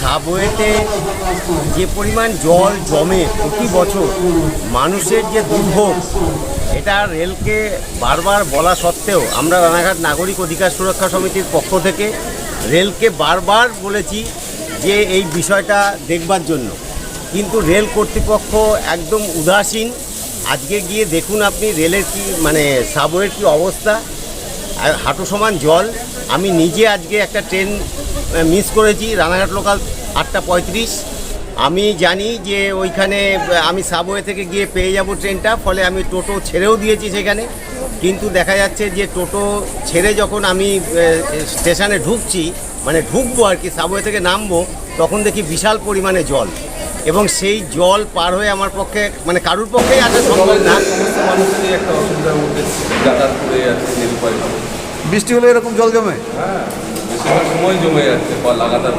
সাবওয়েতে যে পরিমাণ জল জমে প্রতি বছর মানুষের যে দুর্ভোগ, এটা রেলকে বারবার বলা সত্ত্বেও আমরা রানাঘাট নাগরিক অধিকার সুরক্ষা সমিতির পক্ষ থেকে রেলকে বারবার বলেছি যে এই বিষয়টা দেখবার জন্য। কিন্তু রেল কর্তৃপক্ষ একদম উদাসীন। আজকে গিয়ে দেখুন আপনি রেলের কি মানে সাবওয়ের কি অবস্থা। হাঁটু সমান জল। আমি নিজে আজকে একটা ট্রেন মিস করেছি, রানাঘাট লোকাল আটটা পঁয়ত্রিশ। আমি জানি যে ওইখানে আমি সাবওয়ে থেকে গিয়ে পেয়ে যাব ট্রেনটা, ফলে আমি টোটো ছেড়েও দিয়েছি সেখানে। কিন্তু দেখা যাচ্ছে যে টোটো ছেড়ে যখন আমি স্টেশনে ঢুকছি মানে ঢুকবো আর কি সাবওয়ে থেকে নামবো, তখন দেখি বিশাল পরিমাণে জল। এবং সেই জল পার হয়ে আমার পক্ষে মানে কারুর পক্ষেই আসা সম্ভব না। একটা অসুবিধার মধ্যে যাতায়াত করে নিরুপায় বৃষ্টি হলে এরকম জল জমে? হ্যাঁ সময় জমে যাচ্ছে বা লাগাতার